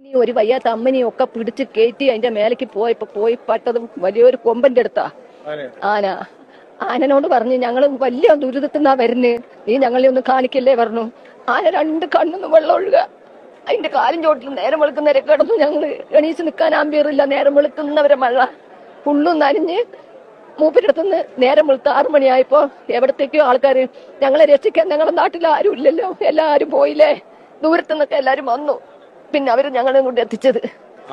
ഇനി ഒരു വയ്യാത്ത അമ്മനെയും ഒക്കെ പിടിച്ച് കയറ്റി അതിന്റെ മേലേക്ക് പോയപ്പോ പോയി പട്ടത് വലിയൊരു കൊമ്പന്റെ അടുത്താ. ആന. ആനനോട് പറഞ്ഞു ഞങ്ങൾ വലിയ ദുരിതത്തിൽ നിന്നാ വരുന്നേ. നീ ഞങ്ങളെ ഒന്ന് കാണിക്കല്ലേ പറഞ്ഞു. ആന രണ്ട് കണ്ണൊന്ന് വെള്ളം ഒഴുക. അതിന്റെ കാലും ചോട്ടിൽ നേരം വെളുക്കുന്നവരെ കിടന്നു ഞങ്ങൾ എണീച്ച് നിൽക്കാൻ ആമ്പിയറില്ല. നേരം വെളുക്കുന്നവരെ മഴ. ഫുള്ളും നനഞ്ഞ് മൂപ്പരടുത്തുനിന്ന് നേരം വെളുത്ത് ആറു മണിയായപ്പോ എവിടത്തേക്കോ ആൾക്കാര് ഞങ്ങളെ രക്ഷിക്കാൻ ഞങ്ങളുടെ നാട്ടിൽ ആരും ഇല്ലല്ലോ എല്ലാരും പോയില്ലേ? ദൂരത്തു നിന്നൊക്കെ എല്ലാരും വന്നു. പിന്നെ അവർ ഞങ്ങളെ കൊണ്ട് എത്തിച്ചത്.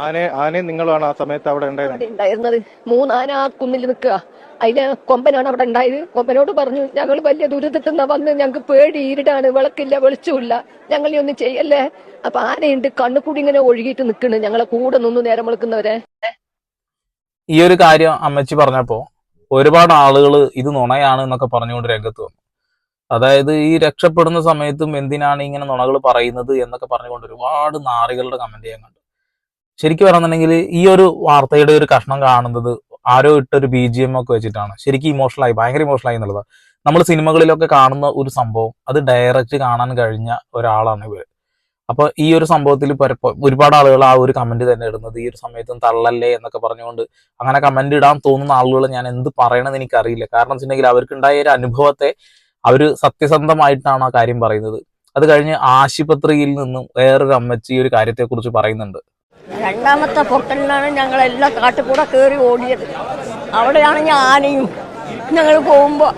ആനെ ആനയും നിങ്ങളാണ് ആ സമയത്ത് അവിടെ ഉണ്ടായിരുന്നത്. അവിടെ ഉണ്ടായിരുന്നത്. മൂന്നാന ആ കുന്നിൽ നിൽക്കുക. അതിലെ കൊമ്പനാണ് അവിടെ ഉണ്ടായത്. കൊമ്പനോട് പറഞ്ഞു ഞങ്ങൾ വലിയ ദുരിതത്തിൽ നിന്നാ വന്ന് ഞങ്ങൾക്ക് പേടി ഇരുടാണ് വിളക്കില്ല വെളിച്ചമില്ല ഞങ്ങളെ ഒന്നും ചെയ്യല്ലേ? അപ്പൊ ആനയുണ്ട് കണ്ണു കൂടി ഇങ്ങനെ ഒഴുകിയിട്ട് നിൽക്കണ്. ഞങ്ങളെ കൂടെ നിന്ന് നേരം വിളിക്കുന്നവരെ. ഈ ഒരു കാര്യം അമ്മച്ചി പറഞ്ഞപ്പോ ഒരുപാട് ആളുകൾ ഇത് നുണയാണ് എന്നൊക്കെ പറഞ്ഞുകൊണ്ട് രംഗത്ത് വന്നു. അതായത് ഈ രക്ഷപ്പെടുന്ന സമയത്തും എന്തിനാണ് ഇങ്ങനെ നുണകൾ പറയുന്നത് എന്നൊക്കെ പറഞ്ഞുകൊണ്ട് ഒരുപാട് നാറികളുടെ കമന്റ് ചെയ്യാൻ കണ്ടു. ശരിക്കും പറയുന്നുണ്ടെങ്കിൽ ഈ ഒരു വാർത്തയുടെ ഒരു കഷ്ണം കാണുന്നത് ആരോ ഇട്ടൊരു ബി ജി എം ഒക്കെ വെച്ചിട്ടാണ്. ശരിക്കും ഇമോഷണൽ ആയി ഭയങ്കര ഇമോഷണൽ ആയി എന്നുള്ളത് നമ്മൾ സിനിമകളിലൊക്കെ കാണുന്ന ഒരു സംഭവം അത് ഡയറക്റ്റ് കാണാൻ കഴിഞ്ഞ ഒരാളാണ് ഇവർ. അപ്പൊ ഈ ഒരു സംഭവത്തിൽ ഒരുപാട് ആളുകൾ ആ ഒരു കമന്റ് തന്നെ ഇടുന്നത് ഈ ഒരു സമയത്തും തള്ളല്ലേ എന്നൊക്കെ പറഞ്ഞുകൊണ്ട് അങ്ങനെ കമന്റ് ഇടാൻ തോന്നുന്ന ആളുകൾ ഞാൻ എന്ത് പറയണമെന്ന് എനിക്കറിയില്ല. കാരണം വെച്ചിട്ടുണ്ടെങ്കിൽ അവർക്കുണ്ടായ ഒരു അനുഭവത്തെ അവർ സത്യസന്ധമായിട്ടാണ് ആ കാര്യം പറയുന്നത്. അത് കഴിഞ്ഞ് ആശുപത്രിയിൽ നിന്നും വേറൊരു അമ്മച്ചി ഒരു കാര്യത്തെക്കുറിച്ച് പറയുന്നുണ്ട്. രണ്ടാമത്തെ പൊട്ടലിനാണ് ഞങ്ങളെല്ലാം കാട്ടുകൂടെ കയറി ഓടിയത്. അവിടെയാണെങ്കിൽ ആനയും ഞങ്ങൾ പോകുമ്പോൾ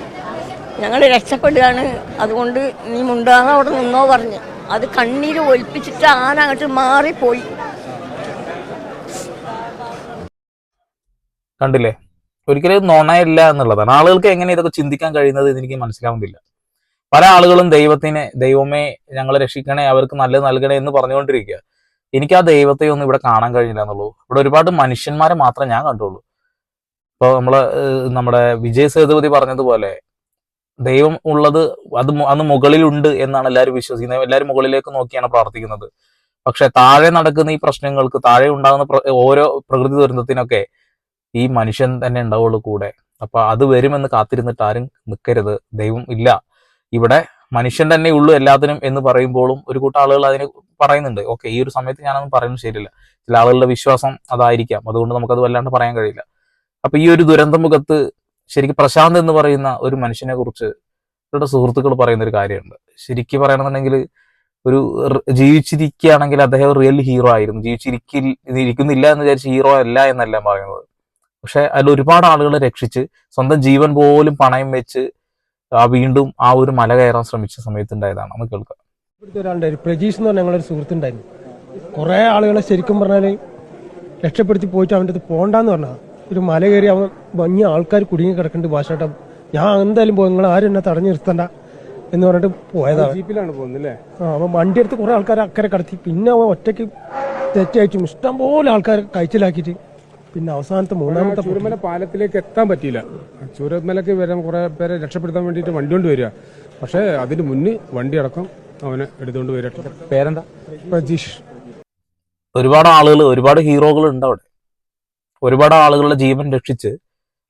ഞങ്ങൾ രക്ഷപ്പെടുകയാണ്. അതുകൊണ്ട് നീ മുണ്ടാതെ അവിടെ നിന്നോ പറഞ്ഞ്. അത് കണ്ണീര് ഒലിപ്പിച്ചിട്ട് ആന അങ്ങോട്ട് മാറിപ്പോയി. കണ്ടില്ലേ? ഒരിക്കലും നുണയല്ല എന്നുള്ളതാണ്. ആളുകൾക്ക് എങ്ങനെ ഇതൊക്കെ ചിന്തിക്കാൻ കഴിയുന്നത് എന്ന് എനിക്ക് മനസ്സിലാവുന്നില്ല. പല ആളുകളും ദൈവത്തിനെ ദൈവമേ ഞങ്ങളെ രക്ഷിക്കണേ അവർക്ക് നല്ലത് നൽകണേ എന്ന് പറഞ്ഞുകൊണ്ടിരിക്കുക. എനിക്ക് ആ ദൈവത്തെ ഒന്നും ഇവിടെ കാണാൻ കഴിഞ്ഞില്ല എന്നുള്ളൂ. ഇവിടെ ഒരുപാട് മനുഷ്യന്മാരെ മാത്രമേ ഞാൻ കണ്ടുള്ളൂ. ഇപ്പോൾ നമ്മൾ നമ്മുടെ വിജയ് സേതുപതി പറഞ്ഞതുപോലെ ദൈവം ഉള്ളത് അത് അന്ന് മുകളിലുണ്ട് എന്നാണ് എല്ലാവരും വിശ്വസിക്കുന്നത്. എല്ലാവരും മുകളിലേക്ക് നോക്കിയാണ് പ്രാർത്ഥിക്കുന്നത്. പക്ഷെ താഴെ നടക്കുന്ന ഈ പ്രശ്നങ്ങൾക്ക് താഴെ ഉണ്ടാകുന്ന ഓരോ പ്രകൃതി ദുരന്തത്തിനൊക്കെ ഈ മനുഷ്യൻ തന്നെ ഉണ്ടാവുള്ളൂ കൂടെ. അപ്പൊ അത് വരുമെന്ന് കാത്തിരുന്നിട്ട് ആരും നിൽക്കരുത് ദൈവം ഇല്ല. ഇവിടെ മനുഷ്യൻ തന്നെ ഉള്ളു എല്ലാത്തിനും എന്ന് പറയുമ്പോഴും ഒരു കൂട്ടം ആളുകൾ അതിനെ പറയുന്നുണ്ട്. ഓക്കെ ഈ ഒരു സമയത്ത് ഞാനൊന്നും പറയുന്നത് ശരിയല്ല. ചില ആളുകളുടെ വിശ്വാസം അതായിരിക്കാം. അതുകൊണ്ട് നമുക്കത് വല്ലാണ്ട് പറയാൻ കഴിയില്ല. അപ്പൊ ഈ ഒരു ദുരന്ത മുഖത്ത് ശരിക്കും പ്രശാന്ത് എന്ന് പറയുന്ന ഒരു മനുഷ്യനെ കുറിച്ച് ഇവരുടെ സുഹൃത്തുക്കൾ പറയുന്ന ഒരു കാര്യമുണ്ട്. ശരിക്കും പറയണമെന്നുണ്ടെങ്കിൽ ഒരു ജീവിച്ചിരിക്കുകയാണെങ്കിൽ അദ്ദേഹം റിയൽ ഹീറോ ആയിരുന്നു. ജീവിച്ചിരിക്കിൽ ഇരിക്കുന്നില്ല എന്ന് വിചാരിച്ച് ഹീറോ അല്ല എന്നല്ല പറയുന്നത്. പക്ഷെ അതിൽ ഒരുപാട് ആളുകളെ രക്ഷിച്ച് സ്വന്തം ജീവൻ പോലും പണയം വെച്ച് ആ വീണ്ടും ആ ഒരു മല കയറാൻ ശ്രമിച്ച സമയത്തുണ്ടായതാണ് നമുക്ക് കേൾക്കാം. ഇവിടുത്തെ ഒരാളുണ്ടായിരുന്നു പ്രജീഷ് എന്ന് പറഞ്ഞ ഞങ്ങളൊരു സുഹൃത്തുണ്ടായിരുന്നു. കുറേ ആളുകളെ ശരിക്കും പറഞ്ഞാൽ രക്ഷപ്പെടുത്തി പോയിട്ട് അവന്റെ അടുത്ത് പോണ്ടെന്ന് പറഞ്ഞാൽ ഒരു മല കയറി അവൻ വലിയ ആൾക്കാർ കുടുങ്ങി കിടക്കുന്നുണ്ട് ഭാഷാട്ട. ഞാൻ എന്തായാലും പോകും നിങ്ങൾ ആരും എന്നെ തടഞ്ഞു നിർത്തണ്ട എന്ന് പറഞ്ഞിട്ട് പോയതാണ് ജീപ്പിലാണ് പോകുന്നത് അല്ലേ? ആ അപ്പം വണ്ടി എടുത്ത് കുറേ ആൾക്കാരെ അക്കരെ കടത്തി. പിന്നെ അവൻ ഒറ്റയ്ക്ക് തെറ്റയച്ചും ഇഷ്ടംപോലെ ആൾക്കാരെ കഴിച്ചിലാക്കിയിട്ട് പിന്നെ അവസാനത്തെ മൂന്നാമത്തെ ചൂരമല പാലത്തിലേക്ക് എത്താൻ പറ്റിയില്ല. ചൂരമലക്ക് വരാൻ കുറെ പേരെ രക്ഷപ്പെടുത്താൻ വേണ്ടിയിട്ട് വണ്ടി കൊണ്ട് വരിക. പക്ഷേ അതിന് മുന്നിൽ വണ്ടി അടക്കം അവനെ എടുത്തുകൊണ്ട് വരട്ടെ പേരെന്താ? പ്രജീഷ്. ഒരുപാട് ആളുകൾ ഒരുപാട് ഹീറോകൾ ഉണ്ട് അവിടെ. ഒരുപാട് ആളുകളുടെ ജീവൻ രക്ഷിച്ച്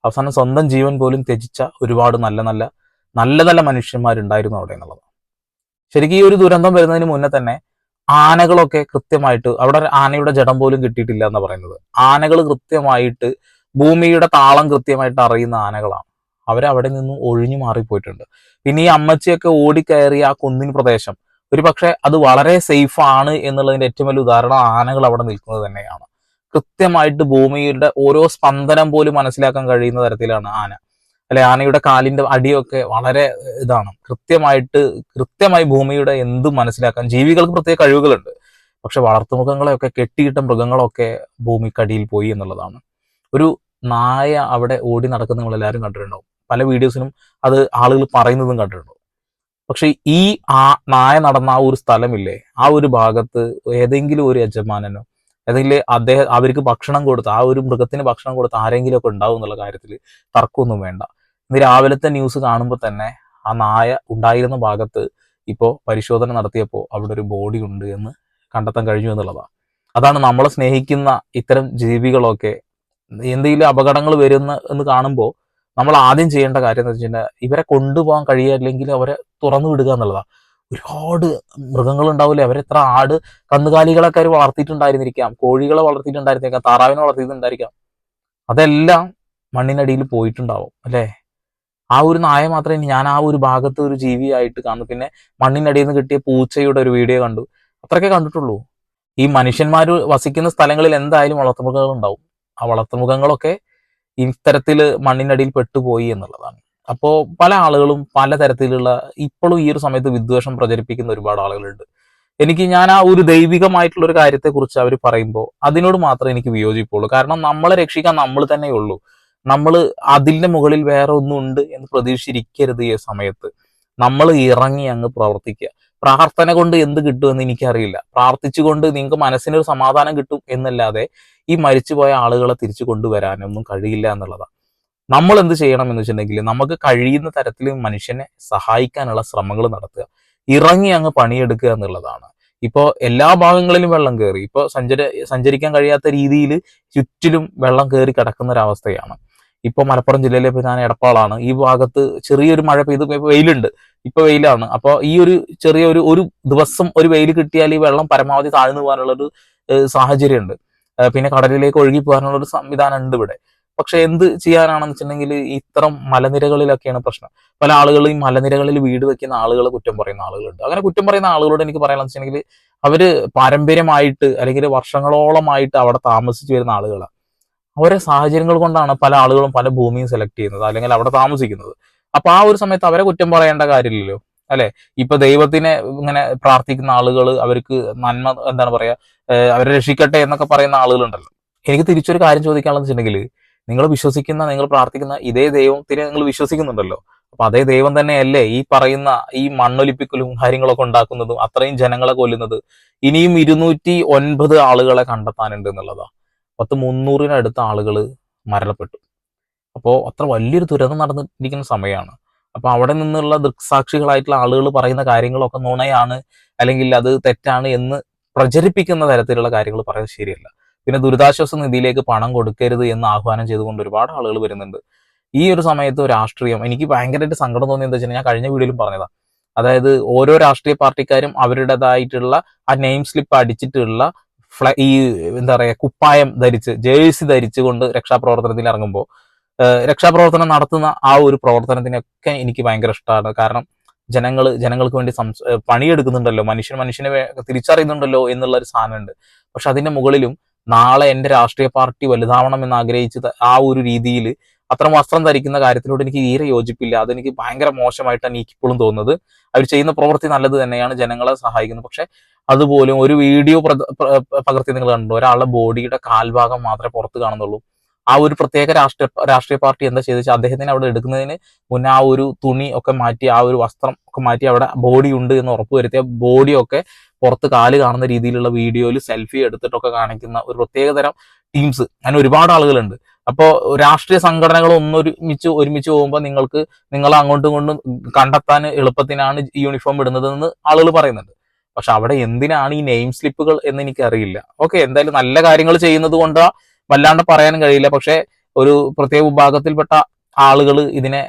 അവസാനം സ്വന്തം ജീവൻ പോലും ത്യജിച്ച ഒരുപാട് നല്ല നല്ല നല്ല നല്ല മനുഷ്യന്മാരുണ്ടായിരുന്നു അവിടെ എന്നുള്ളത്. ശരിക്കും ഈ ഒരു ദുരന്തം വരുന്നതിന് മുന്നേ തന്നെ ആനകളൊക്കെ കൃത്യമായിട്ട് അവിടെ ആനയുടെ ജഡം പോലും കിട്ടിയിട്ടില്ല എന്ന് പറയുന്നത്. ആനകൾ കൃത്യമായിട്ട് ഭൂമിയുടെ താളം കൃത്യമായിട്ട് അറിയുന്ന ആനകളാണ്. അവരവിടെ നിന്നും ഒഴിഞ്ഞു മാറിപ്പോയിട്ടുണ്ട്. പിന്നെ ഈ അമ്മച്ചിയൊക്കെ ഓടിക്കയറിയ ആ കുന്നിൻ പ്രദേശം ഒരു പക്ഷെ അത് വളരെ സേഫ് ആണ് എന്നുള്ളതിന്റെ ഏറ്റവും വലിയ ഉദാഹരണം ആനകൾ അവിടെ നിൽക്കുന്നത് തന്നെയാണ്. കൃത്യമായിട്ട് ഭൂമിയുടെ ഓരോ സ്പന്ദനം പോലും മനസ്സിലാക്കാൻ കഴിയുന്ന തരത്തിലാണ് ആന. അല്ലെ ആനയുടെ കാലിന്റെ അടിയൊക്കെ വളരെ ഇതാണ്. കൃത്യമായിട്ട് കൃത്യമായി ഭൂമിയുടെ എന്തും മനസ്സിലാക്കാൻ ജീവികൾക്ക് പ്രത്യേക കഴിവുകളുണ്ട്. പക്ഷെ വളർത്തുമൃഗങ്ങളെയൊക്കെ കെട്ടിയിട്ട മൃഗങ്ങളൊക്കെ ഭൂമിക്കടിയിൽ പോയി എന്നുള്ളതാണ്. ഒരു നായ അവിടെ ഓടി നടക്കുന്ന നിങ്ങൾ എല്ലാവരും കണ്ടിട്ടുണ്ടാവും. പല വീഡിയോസിനും അത് ആളുകൾ പറയുന്നതും കണ്ടിട്ടുണ്ടാവും. പക്ഷെ ഈ ആ നായ നടന്ന ആ ഒരു സ്ഥലമില്ലേ ആ ഒരു ഭാഗത്ത് ഏതെങ്കിലും ഒരു യജമാനനോ ഏതെങ്കിലും അദ്ദേഹം അവർക്ക് ഭക്ഷണം കൊടുത്ത് ആ ഒരു മൃഗത്തിന് ഭക്ഷണം കൊടുത്ത് ആരെങ്കിലും ഒക്കെ ഉണ്ടാവും എന്നുള്ള കാര്യത്തിൽ തർക്കമൊന്നും വേണ്ട. ഇന്ന് രാവിലത്തെ ന്യൂസ് കാണുമ്പോൾ തന്നെ ആ നായ ഉണ്ടായിരുന്ന ഭാഗത്ത് ഇപ്പോൾ പരിശോധന നടത്തിയപ്പോൾ അവിടെ ഒരു ബോഡി ഉണ്ട് എന്ന് കണ്ടെത്താൻ കഴിഞ്ഞു എന്നുള്ളതാണ് അതാണ് നമ്മളെ സ്നേഹിക്കുന്ന ഇത്തരം ജീവികളൊക്കെ എന്തെങ്കിലും അപകടങ്ങൾ വരുന്ന എന്ന് കാണുമ്പോൾ നമ്മൾ ആദ്യം ചെയ്യേണ്ട കാര്യം എന്ന് വെച്ചിട്ടുണ്ടെങ്കിൽ ഇവരെ കൊണ്ടുപോകാൻ കഴിയില്ലെങ്കിൽ അവരെ തുറന്നു വിടുക എന്നുള്ളതാണ് ഒരുപാട് മൃഗങ്ങൾ ഉണ്ടാവില്ലേ? അവരെത്ര ആട് കന്നുകാലികളൊക്കെ അവർ വളർത്തിയിട്ടുണ്ടായിരുന്നിരിക്കാം. കോഴികളെ വളർത്തിയിട്ടുണ്ടായിരുന്നിരിക്കാം. താറാവിനെ വളർത്തിയിട്ടുണ്ടായിരിക്കാം. അതെല്ലാം മണ്ണിനടിയിൽ പോയിട്ടുണ്ടാവും. അല്ലേ? ആ ഒരു നായ മാത്രമേ ഇനി ഞാൻ ആ ഒരു ഭാഗത്ത് ഒരു ജീവിയായിട്ട് കാണുന്നു പിന്നെ മണ്ണിനടിയിൽ നിന്ന് കിട്ടിയ പൂച്ചയുടെ ഒരു വീഡിയോ കണ്ടു. അത്രയൊക്കെ കണ്ടിട്ടുള്ളൂ. ഈ മനുഷ്യന്മാർ വസിക്കുന്ന സ്ഥലങ്ങളിൽ എന്തായാലും വളർത്തുമൃഗങ്ങൾ ഉണ്ടാവും. ആ വളർത്തുമൃഗങ്ങളൊക്കെ ഇത്തരത്തിൽ മണ്ണിനടിയിൽ പെട്ടുപോയി എന്നുള്ളതാണ്. അപ്പോൾ പല ആളുകളും പല തരത്തിലുള്ള ഇപ്പോഴും ഈ ഒരു സമയത്ത് വിദ്വേഷം പ്രചരിപ്പിക്കുന്ന ഒരുപാട് ആളുകളുണ്ട്. എനിക്ക് ഞാൻ ആ ഒരു ദൈവികമായിട്ടുള്ള ഒരു കാര്യത്തെക്കുറിച്ച് അവർ പറയുമ്പോൾ അതിനോട് മാത്രമേ എനിക്ക് വിയോജിപ്പുള്ളൂ. കാരണം നമ്മളെ രക്ഷിക്കാൻ നമ്മൾ തന്നെ ഉള്ളൂ നമ്മൾ അതിന്റെ മുകളിൽ വേറെ ഒന്നും ഉണ്ട് എന്ന് പ്രതീക്ഷിച്ചിരിക്കരുത് ഈ സമയത്ത്. നമ്മൾ ഇറങ്ങി അങ്ങ് പ്രവർത്തിക്കുക. പ്രാർത്ഥന കൊണ്ട് എന്ത് കിട്ടുമെന്ന് എനിക്കറിയില്ല. പ്രാർത്ഥിച്ചുകൊണ്ട് നിങ്ങൾക്ക് മനസ്സിനൊരു സമാധാനം കിട്ടും എന്നല്ലാതെ ഈ മരിച്ചുപോയ ആളുകളെ തിരിച്ചു കൊണ്ടുവരാനൊന്നും കഴിയില്ല എന്നുള്ളതാണ് നമ്മൾ എന്ത് ചെയ്യണം എന്ന് വെച്ചിട്ടുണ്ടെങ്കിൽ നമുക്ക് കഴിയുന്ന തരത്തിൽ മനുഷ്യനെ സഹായിക്കാനുള്ള ശ്രമങ്ങൾ നടത്തുക. ഇറങ്ങി അങ്ങ് പണിയെടുക്കുക എന്നുള്ളതാണ്. ഇപ്പോൾ എല്ലാ ഭാഗങ്ങളിലും വെള്ളം കയറി ഇപ്പോൾ സഞ്ചര സഞ്ചരിക്കാൻ കഴിയാത്ത രീതിയിൽ ചുറ്റിലും വെള്ളം കയറി കിടക്കുന്ന ഒരവസ്ഥയാണ്. ഇപ്പോൾ മലപ്പുറം ജില്ലയിലെ ഇപ്പോൾ ഞാൻ എടപ്പാളാണ്. ഈ ഭാഗത്ത് ചെറിയൊരു മഴ പെയ്ത് ഇപ്പൊ വെയിലുണ്ട്. ഇപ്പൊ വെയിലാണ്. അപ്പോൾ ഈ ഒരു ചെറിയ ഒരു ഒരു ദിവസം ഒരു വെയിൽ കിട്ടിയാൽ ഈ വെള്ളം പരമാവധി താഴ്ന്നു പോകാനുള്ള ഒരു സാഹചര്യമുണ്ട്. പിന്നെ കടലിലേക്ക് ഒഴുകി പോകാനുള്ള ഒരു സംവിധാനം ഉണ്ട് ഇവിടെ. പക്ഷെ എന്ത് ചെയ്യാനാണെന്ന് വെച്ചിട്ടുണ്ടെങ്കിൽ ഇത്തരം മലനിരകളിലൊക്കെയാണ് പ്രശ്നം. പല ആളുകളും ഈ മലനിരകളിൽ വീട് വെക്കുന്ന ആളുകൾ കുറ്റം പറയുന്ന ആളുകളുണ്ട്. അങ്ങനെ കുറ്റം പറയുന്ന ആളുകളോട് എനിക്ക് പറയാനുള്ളത് വെച്ചിട്ടുണ്ടെങ്കിൽ അവർ പാരമ്പര്യമായിട്ട് അല്ലെങ്കിൽ വർഷങ്ങളോളമായിട്ട് അവിടെ താമസിച്ചു വരുന്ന ആളുകളാണ്. അവരെ സാഹചര്യങ്ങൾ കൊണ്ടാണ് പല ആളുകളും പല ഭൂമിയും സെലക്ട് ചെയ്യുന്നത് അല്ലെങ്കിൽ അവിടെ താമസിക്കുന്നത്. അപ്പൊ ആ ഒരു സമയത്ത് അവരെ കുറ്റം പറയേണ്ട കാര്യമില്ലല്ലോ അല്ലെ? ഇപ്പൊ ദൈവത്തിനെ ഇങ്ങനെ പ്രാർത്ഥിക്കുന്ന ആളുകൾ അവർക്ക് നന്മ എന്താണ് പറയാ അവരെ രക്ഷിക്കട്ടെ എന്നൊക്കെ പറയുന്ന ആളുകളുണ്ടല്ലോ. എനിക്ക് തിരിച്ചൊരു കാര്യം ചോദിക്കാനുള്ളത് വെച്ചിട്ടുണ്ടെങ്കിൽ നിങ്ങൾ വിശ്വസിക്കുന്ന നിങ്ങൾ പ്രാർത്ഥിക്കുന്ന ഇതേ ദൈവത്തിനെ നിങ്ങൾ വിശ്വസിക്കുന്നുണ്ടല്ലോ. അപ്പൊ അതേ ദൈവം തന്നെയല്ലേ ഈ പറയുന്ന ഈ മണ്ണൊലിപ്പിക്കലും കാര്യങ്ങളൊക്കെ ഉണ്ടാക്കുന്നതും അത്രയും ജനങ്ങളെ കൊല്ലുന്നത്. ഇനിയും ഇരുന്നൂറ്റി ഒൻപത് ആളുകളെ കണ്ടെത്താനുണ്ട് എന്നുള്ളതാ. പത്ത് മുന്നൂറിനടുത്ത ആളുകൾ മരണപ്പെട്ടു. അപ്പോൾ അത്ര വലിയൊരു ദുരന്തം നടന്നിരിക്കുന്ന സമയമാണ് അപ്പോൾ അവിടെ നിന്നുള്ള ദൃക്സാക്ഷികളായിട്ടുള്ള ആളുകൾ പറയുന്ന കാര്യങ്ങളൊക്കെ നുണയാണ് അല്ലെങ്കിൽ അത് തെറ്റാണ് എന്ന് പ്രചരിപ്പിക്കുന്ന തരത്തിലുള്ള കാര്യങ്ങൾ പറയുന്നത് ശരിയല്ല. പിന്നെ ദുരിതാശ്വാസ നിധിയിലേക്ക് പണം കൊടുക്കരുത് എന്ന് ആഹ്വാനം ചെയ്തുകൊണ്ട് ഒരുപാട് ആളുകൾ വരുന്നുണ്ട്. ഈ ഒരു സമയത്ത് രാഷ്ട്രീയം എനിക്ക് ഭയങ്കരമായിട്ട് സങ്കടം തോന്നിയത് എന്താ വെച്ചാൽ ഞാൻ കഴിഞ്ഞ വീഡിയോയിലും പറഞ്ഞതാണ് അതായത് ഓരോ രാഷ്ട്രീയ പാർട്ടിക്കാരും അവരുടേതായിട്ടുള്ള ആ നെയിം സ്ലിപ്പ് അടിച്ചിട്ടുള്ള ഈ എന്താ പറയാ കുപ്പായം ധരിച്ച് ജേഴ്സി ധരിച്ചുകൊണ്ട് രക്ഷാപ്രവർത്തനത്തിൽ ഇറങ്ങുമ്പോൾ രക്ഷാപ്രവർത്തനം നടത്തുന്ന ആ ഒരു പ്രവർത്തനത്തിനൊക്കെ എനിക്ക് ഭയങ്കര ഇഷ്ടമാണ് കാരണം ജനങ്ങൾ ജനങ്ങൾക്ക് വേണ്ടി സംസ് പണിയെടുക്കുന്നുണ്ടല്ലോ. മനുഷ്യൻ മനുഷ്യനെ തിരിച്ചറിയുന്നുണ്ടല്ലോ എന്നുള്ള ഒരു സാധനമുണ്ട്. പക്ഷെ അതിന്റെ മുകളിലും നാളെ എന്റെ രാഷ്ട്രീയ പാർട്ടി വലുതാവണം എന്ന് ആഗ്രഹിച്ച് ആ ഒരു രീതിയിൽ അത്തരം വസ്ത്രം ധരിക്കുന്ന കാര്യത്തിനോട് എനിക്ക് തീരെ യോജിപ്പില്ല. അതെനിക്ക് ഭയങ്കര മോശമായിട്ടാണ് എനിക്ക് ഇപ്പോഴും തോന്നുന്നത്. അവർ ചെയ്യുന്ന പ്രവൃത്തി നല്ലത് തന്നെയാണ് ജനങ്ങളെ സഹായിക്കുന്നത് പക്ഷെ അതുപോലും ഒരു വീഡിയോ പകർത്തി നിങ്ങൾ കണ്ടു ഒരാളുടെ ബോഡിയുടെ കാൽഭാഗം മാത്രമേ പുറത്ത് കാണുന്നുള്ളൂ. ആ ഒരു പ്രത്യേക രാഷ്ട്രീയ രാഷ്ട്രീയ പാർട്ടി എന്താ ചെയ്തെന്ന് വെച്ചാൽ അദ്ദേഹത്തിന് അവിടെ എടുക്കുന്നതിന് മുന്നേ ആ ഒരു തുണി ഒക്കെ മാറ്റി ആ ഒരു വസ്ത്രം ഒക്കെ മാറ്റി അവിടെ ബോഡി ഉണ്ട് എന്ന് ഉറപ്പുവരുത്തിയ ബോഡിയൊക്കെ പുറത്ത് കാൽ കാണുന്ന രീതിയിലുള്ള വീഡിയോയിൽ സെൽഫി എടുത്തിട്ടൊക്കെ കാണിക്കുന്ന ഒരു പ്രത്യേകതരം ടീംസ്. അങ്ങനെ ഒരുപാട് ആളുകളുണ്ട്. അപ്പോൾ രാഷ്ട്രീയ സംഘടനകൾ ഒന്നൊരുമിച്ച് ഒരുമിച്ച് പോകുമ്പോൾ നിങ്ങൾക്ക് നിങ്ങൾ അങ്ങോട്ടും ഇങ്ങോട്ടും കണ്ടെത്താൻ എളുപ്പത്തിനാണ് യൂണിഫോം ഇടുന്നതെന്ന് ആളുകൾ പറയുന്നുണ്ട്. പക്ഷെ അവിടെ എന്തിനാണ് ഈ നെയിം സ്ലിപ്പുകൾ എന്ന് എനിക്കറിയില്ല. ഓക്കെ എന്തായാലും നല്ല കാര്യങ്ങൾ ചെയ്യുന്നത് കൊണ്ട് വല്ലാണ്ട് പറയാനും കഴിയില്ല. പക്ഷെ ഒരു പ്രത്യേക വിഭാഗത്തിൽപ്പെട്ട ആളുകൾ ഇതിനെ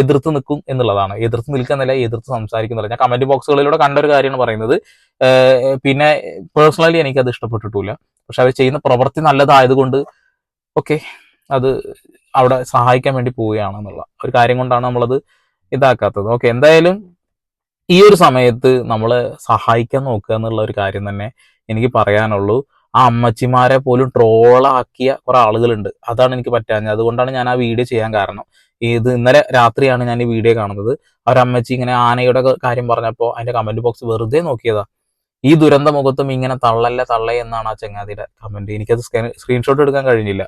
എതിർത്ത് നിൽക്കും എന്നുള്ളതാണ്. എതിർത്ത് നിൽക്കുന്നില്ല എതിർത്ത് സംസാരിക്കുന്നില്ല ഞാൻ കമന്റ് ബോക്സുകളിലൂടെ കണ്ട ഒരു കാര്യമാണ് പറയുന്നത്. പിന്നെ പേഴ്സണലി എനിക്കത് ഇഷ്ടപ്പെട്ടിട്ടില്ല. പക്ഷെ അവർ ചെയ്യുന്ന പ്രവൃത്തി നല്ലതായതുകൊണ്ട് ഓക്കെ അത് അവിടെ സഹായിക്കാൻ വേണ്ടി പോവുകയാണ് എന്നുള്ള ഒരു കാര്യം കൊണ്ടാണ് നമ്മളത് ഇതാക്കാത്തത്. ഓക്കെ എന്തായാലും ഈ ഒരു സമയത്ത് നമ്മളെ സഹായിക്കാൻ നോക്കുക എന്നുള്ള ഒരു കാര്യം തന്നെ എനിക്ക് പറയാനുള്ളൂ. ആ അമ്മച്ചിമാരെ പോലും ട്രോളാക്കിയ കുറെ ആളുകളുണ്ട്. അതാണ് എനിക്ക് പറ്റാഞ്ഞത്. അതുകൊണ്ടാണ് ഞാൻ ആ വീഡിയോ ചെയ്യാൻ കാരണം. ഇത് ഇന്നലെ രാത്രിയാണ് ഞാൻ ഈ വീഡിയോ കാണുന്നത്. ആ അമ്മച്ചി ഇങ്ങനെ ആനയുടെ കാര്യം പറഞ്ഞപ്പോൾ അതിന്റെ കമന്റ് ബോക്സ് വെറുതെ നോക്കിയതാ. ഈ ദുരന്ത മുഖത്തും ഇങ്ങനെ തള്ളല്ല തള്ളേ എന്നാണ് ആ ചങ്ങാതിയുടെ കമന്റ് എനിക്കത് സ്ക്രീൻഷോട്ട് എടുക്കാൻ കഴിഞ്ഞില്ല.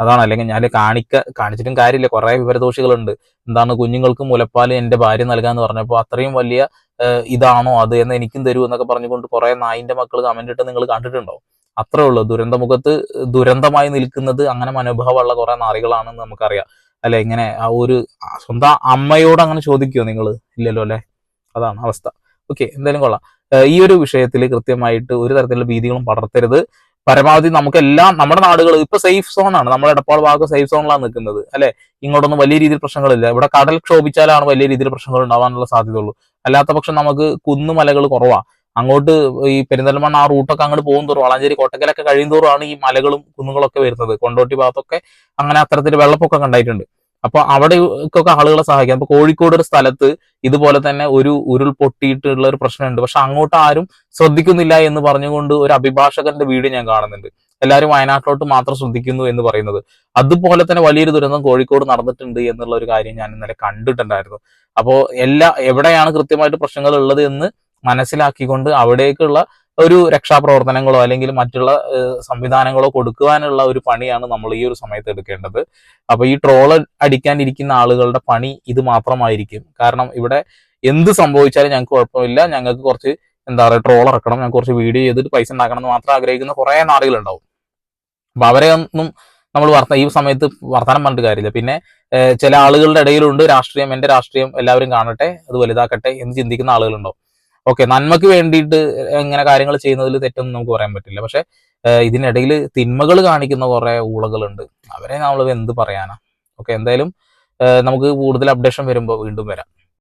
അതാണ്. അല്ലെങ്കിൽ ഞാൻ കാണിക്ക കാണിച്ചിട്ടും കാര്യമില്ല. കുറെ വിവരദോഷികളുണ്ട്. എന്താണ് കുഞ്ഞുങ്ങൾക്ക് മുലപ്പാൽ എന്റെ ഭാര്യ നൽകാന്ന് പറഞ്ഞപ്പോൾ അത്രയും വലിയ ഇതാണോ അത് എന്ന് എനിക്കും തരൂ എന്നൊക്കെ പറഞ്ഞുകൊണ്ട് കുറെ നായിന്റെ മക്കൾ കമന്റ് ഇട്ട് നിങ്ങൾ കണ്ടിട്ടുണ്ടോ? അത്രേ ഉള്ളൂ. ദുരന്തമുഖത്ത് ദുരന്തമായി നിൽക്കുന്നത് അങ്ങനെ മനോഭാവമുള്ള കുറെ നാറികളാണെന്ന് നമുക്കറിയാം. അല്ലെ? ഇങ്ങനെ ആ ഒരു സ്വന്തം അമ്മയോട് അങ്ങനെ ചോദിക്കുമോ നിങ്ങൾ ഇല്ലല്ലോ അല്ലെ? അതാണ് അവസ്ഥ. ഓക്കെ എന്തായാലും കൊള്ളാം. ഈ ഒരു വിഷയത്തിൽ കൃത്യമായിട്ട് ഒരു തരത്തിലുള്ള ഭീതികളും പടർത്തരുത്. പരമാവധി നമുക്ക് എല്ലാം നമ്മുടെ നാടുകൾ ഇപ്പൊ സേഫ് സോൺ ആണ്. നമ്മുടെ എടപ്പാൾ ഭാഗം സേഫ് സോണിലാണ് നിൽക്കുന്നത്. അല്ലെ? ഇങ്ങോട്ടൊന്നും വലിയ രീതിയിൽ പ്രശ്നങ്ങളില്ല. ഇവിടെ കടൽ ക്ഷോഭിച്ചാലാണ് വലിയ രീതിയിൽ പ്രശ്നങ്ങൾ ഉണ്ടാവാനുള്ള സാധ്യത സാധ്യതയുള്ളൂ. അല്ലാത്ത പക്ഷം നമുക്ക് കുന്നുമലകൾ കുറവാ. അങ്ങോട്ട് ഈ പെരിന്തൽമണ്ണ ആ റൂട്ടൊക്കെ അങ്ങോട്ട് പോകും തോറും. വളാഞ്ചേരി കോട്ടക്കലൊക്കെ തോറുമാണ് ഈ മലകളും കുന്നുകളൊക്കെ വരുന്നത്. കൊണ്ടോട്ടി ഭാഗത്തൊക്കെ അങ്ങനെ അത്തരത്തിൽ വെള്ളപ്പൊക്കമൊക്കെ ഉണ്ടായിട്ടുണ്ട്. അപ്പൊ അവിടേക്കൊക്കെ ആളുകളെ സഹായിക്കാം. അപ്പൊ കോഴിക്കോട് ഒരു സ്ഥലത്ത് ഇതുപോലെ തന്നെ ഒരു ഉരുൾ പൊട്ടിയിട്ടുള്ള ഒരു പ്രശ്നമുണ്ട്. പക്ഷെ അങ്ങോട്ട് ആരും ശ്രദ്ധിക്കുന്നില്ല എന്ന് പറഞ്ഞുകൊണ്ട് ഒരു അഭിഭാഷകന്റെ വീട് ഞാൻ കാണുന്നുണ്ട്. എല്ലാവരും വയനാട്ടിലോട്ട് മാത്രം ശ്രദ്ധിക്കുന്നു എന്ന് പറയുന്നത്. അതുപോലെ തന്നെ വലിയൊരു ദുരന്തം കോഴിക്കോട് നടന്നിട്ടുണ്ട് എന്നുള്ള ഒരു കാര്യം ഞാൻ ഇന്നലെ കണ്ടിട്ടുണ്ടായിരുന്നു. അപ്പോൾ എല്ലാ എവിടെയാണ് കൃത്യമായിട്ട് പ്രശ്നങ്ങൾ ഉള്ളത് എന്ന് മനസ്സിലാക്കിക്കൊണ്ട് അവിടേക്കുള്ള ഒരു രക്ഷാപ്രവർത്തനങ്ങളോ അല്ലെങ്കിൽ മറ്റുള്ള സംവിധാനങ്ങളോ കൊടുക്കുവാനുള്ള ഒരു പണിയാണ് നമ്മൾ ഈ ഒരു സമയത്ത് എടുക്കേണ്ടത്. അപ്പൊ ഈ ട്രോൾ അടിക്കാനിരിക്കുന്ന ആളുകളുടെ പണി ഇത് മാത്രമായിരിക്കും. കാരണം ഇവിടെ എന്ത് സംഭവിച്ചാലും ഞങ്ങൾക്ക് കുഴപ്പമില്ല. ഞങ്ങൾക്ക് കുറച്ച് എന്താ പറയുക ട്രോൾ ഇറക്കണം. ഞങ്ങൾക്ക് കുറച്ച് വീഡിയോ ചെയ്തിട്ട് പൈസ ഉണ്ടാക്കണം എന്ന് മാത്രം ആഗ്രഹിക്കുന്ന കുറേ നാളുകളുണ്ടാവും അപ്പൊ അവരെ ഒന്നും നമ്മൾ വർത്ത ഈ സമയത്ത് വർത്തമാനം പറഞ്ഞിട്ട് കാര്യമില്ല. പിന്നെ ചില ആളുകളുടെ ഇടയിലുണ്ട്. രാഷ്ട്രീയം എന്റെ രാഷ്ട്രീയം എല്ലാവരും കാണട്ടെ അത് വലുതാക്കട്ടെ എന്ന് ചിന്തിക്കുന്ന ആളുകളുണ്ടാവും. ഓക്കെ നന്മക്ക് വേണ്ടിയിട്ട് ഇങ്ങനെ കാര്യങ്ങൾ ചെയ്യുന്നതിൽ തെറ്റൊന്നും നമുക്ക് പറയാൻ പറ്റില്ല. പക്ഷെ ഇതിനിടയിൽ തിന്മകൾ കാണിക്കുന്ന കുറെ ഊളകളുണ്ട്. അവരെ നമ്മൾ എന്ത് പറയാനാ? ഓക്കെ എന്തായാലും നമുക്ക് കൂടുതൽ അപ്ഡേഷൻ വരുമ്പോൾ വീണ്ടും വരാം.